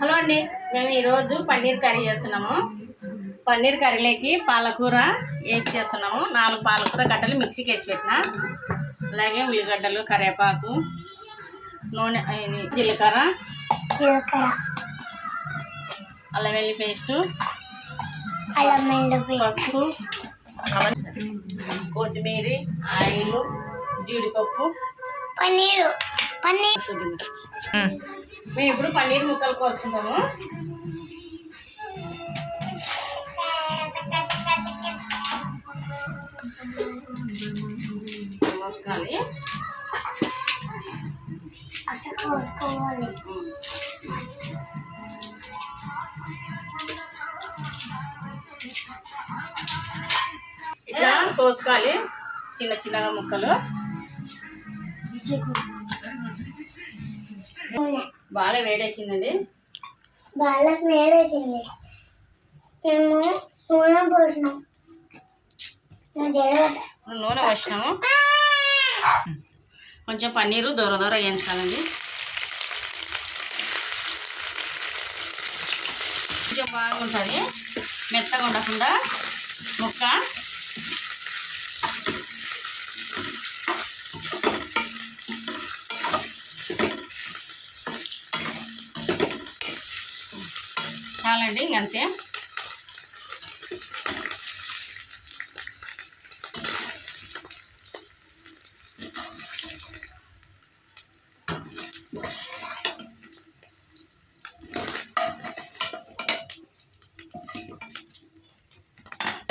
Hello అండి మేము ఈరోజు పన్నీర్ కర్రీ చేస్తున్నాము. పన్నీర్ కర్రీలోకి పాలకూర వేసి చేస్తున్నాము. నాలుగు పాలకూర గడ్డలు మిక్సీకి వేసి పెట్టిన. అలాగే ఉల్లిగడ్డలు కరివేపాకు నూనె జీలకర్ర జీలకర్ర అల్లం వెల్లి పేస్టు అల్లం వెల్లుల్లి పేస్ట్. పసుపు కొత్తిమీర ఆయిల్ జీడిపప్పు. పన్నీరు. పన్నీర్. మేము ఇప్పుడు పన్నీర్ ముక్కలు కోసుకుంటాము. కోసుకోవాలి. అట్లా కోసుకోవాలి ఇట్లా కోసుకోవాలి. చిన్న చిన్నగా ముక్కలు. బాగా వేడెక్కిందండి. వాళ్ళకి వేడెక్కింది. మేము నూనె పోసినాం. నూనె పోసినాము. కొంచెం పన్నీరు దూర దూర వేయించాలండి కొంచెం బాగుంటుంది. మెత్తగా ఉండకుండా ముక్క. చాలండి ఇంకంతే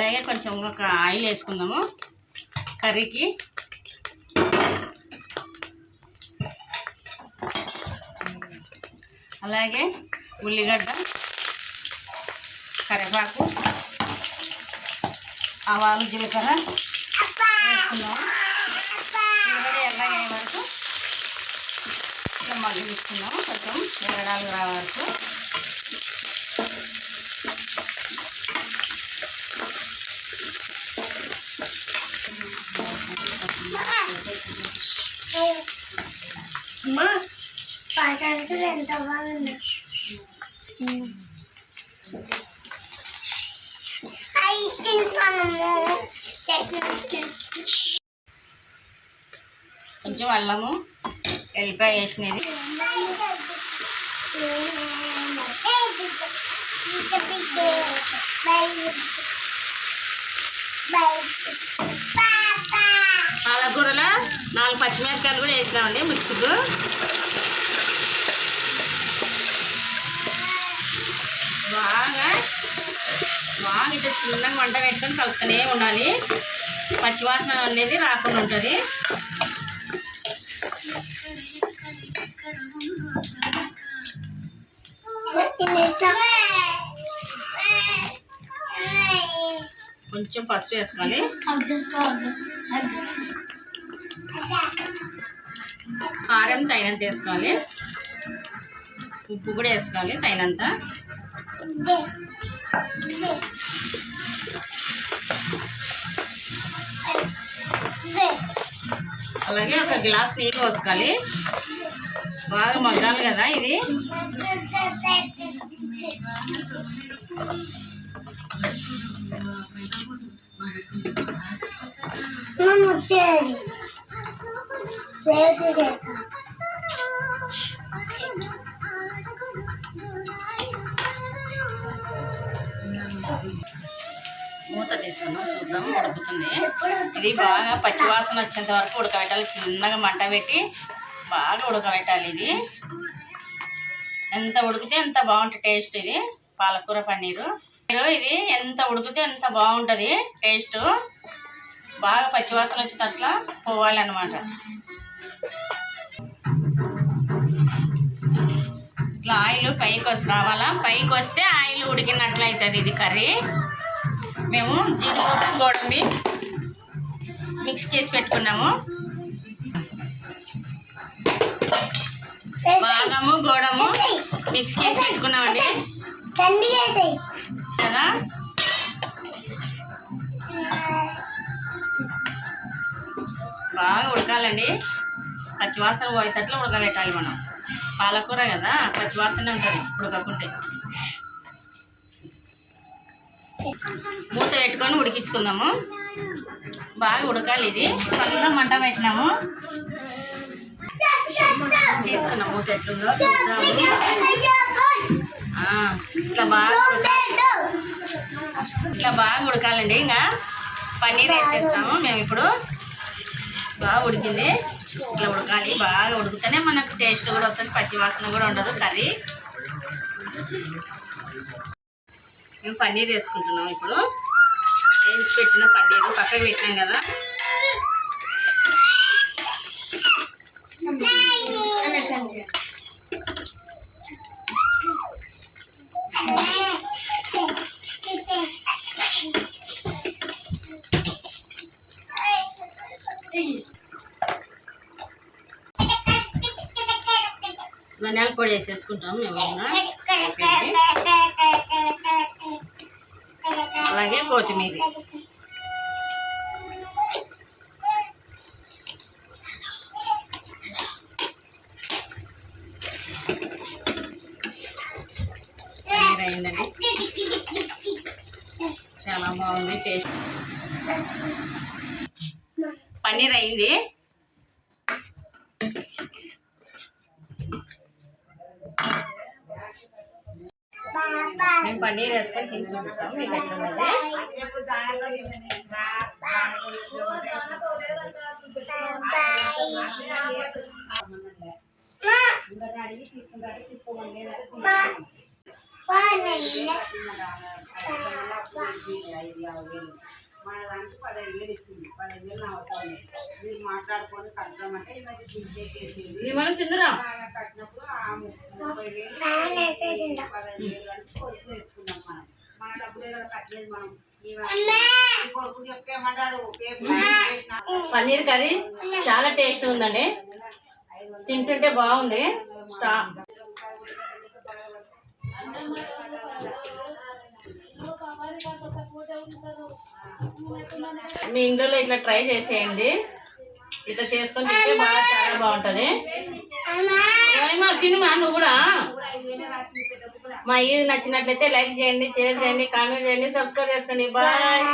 అలాగే కొంచెం ఒక ఆయిల్ వేసుకుందాము కర్రీకి. అలాగే ఉల్లిగడ్డ. కరివేపాకు ఆవాలు జీలకర్ర ఉల్లిగడ్డ ఎర్రగా అయ్యే వరకు ఇట్లా మగ్గి తీసుకుందాము కొంచెం ఎర్రడాలు రావే వరకు. అమ్మా పసంతులు ఎంత బాగుంది. కొంచెం అల్లము ఎల్లిపాయ వేసినది. పాలకూరలో నాలుగు పచ్చిమిరపకాయలు కూడా వేసినామండి మిక్సీకు. బాగా బాగా ఇట్లా చిన్నగా వంట పెట్టుకొని కలుపుతూనే ఉండాలి. పచ్చివాసన అనేది రాకుండా ఉంటుంది. కొంచెం పసుపు వేసుకోవాలి. కారం తగినంత వేసుకోవాలి. ఉప్పు కూడా వేసుకోవాలి తగినంత. అలాగే ఒక గ్లాస్ నీళ్ళు పోసుకోవాలి. బాగా మగ్గాలి కదా ఇది. మనం మూత తీస్తున్నాం చూద్దాం ఉడుకుతుంది. ఇది బాగా పచ్చివాసన వచ్చేంత వరకు ఉడకబెట్టాలి. చిన్నగా మంట పెట్టి బాగా ఉడకబెట్టాలి ఇది. ఎంత ఉడికితే ఎంత బాగుంటుంది టేస్ట్ ఇది. పాలకూర పన్నీరు. ఇది ఎంత ఉడికితే ఎంత బాగుంటుంది టేస్ట్. బాగా పచ్చివాసన వచ్చేటట్లా పోవాలి అనమాట ఇట్లా ఆయిల్ పైకి వస్తే రావాలా? పైకి వస్తే ఆయిల్ ఉడికినట్లు అవుతుంది ఇది కర్రీ. మేము జీడిపప్పు గోడంబి మిక్స్ చేసి పెట్టుకున్నాము. బాదము గోడము మిక్స్ చేసి పెట్టుకున్నామండి. కదా? బాగా ఉడకాలండి. పచ్చివాసన పోయేటట్లు ఉడకబెట్టాలి మనం. పాలకూర కదా పచ్చివాసన ఉంటుంది ఉడకకుంటే. మూత పెట్టుకొని ఉడికించుకుందాము. బాగా ఉడకాలి ఇది. సొంత మంట పెట్టినాము. తీస్తున్నాం మూత ఎట్లుందో చూద్దాము. ఇట్లా బాగా ఇట్లా బాగా ఉడకాలండి. ఇంకా పన్నీర్ వేసేస్తాము మేము ఇప్పుడు. బాగా ఉడికింది. ఇట్లా ఉడకాలి. బాగా ఉడికితేనే మనకు టేస్ట్ కూడా వస్తుంది. పచ్చివాసన కూడా ఉండదు కర్రీ. మేము పన్నీర్ వేసుకుంటున్నాం ఇప్పుడు. వేసి పెట్టిన పన్నీర్ పక్కకు పెట్టినాం కదా. ధనియాల పొడి వేసేసుకుంటాం మేము అలాగే కొత్తిమీర. పన్నీర్ అయిందండి చాలా బాగుంది టేస్ట్. పన్నీర్ అయింది. మేము పన్నీర్ వేసుకొని తిని చూపిస్తాం మీకు మన దానికి పదహైదు వేలు ఇచ్చింది. పదహైదు వేలు నా అవుతాయి మీరు మాట్లాడుకొని కడతామంటే ఈమెకి దింపే చేసేది ఇది మనం తిందురా? ముప్పై వేలు పదహైదు వేలు అంటే కొడుకు వేసుకున్నాం మనం మన డబ్బులే కదా కట్టలేదు మనం కొడుకు చెప్తే ఏమంటాడు పన్నీర్ కర్రీ చాలా టేస్ట్ ఉందండి. తింటుంటే బాగుంది. స్టా మీ ఇంట్లో ఇట్లా ట్రై చేసేయండి. ఇట్లా చేసుకొని తింటే బాగా చాలా బాగుంటుంది. ఏమో తినుమా నువ్వు కూడా? మా ఈ నచ్చినట్లయితే లైక్ చేయండి షేర్ చేయండి కామెంట్ చేయండి సబ్స్క్రైబ్ చేసుకోండి. బాయ్.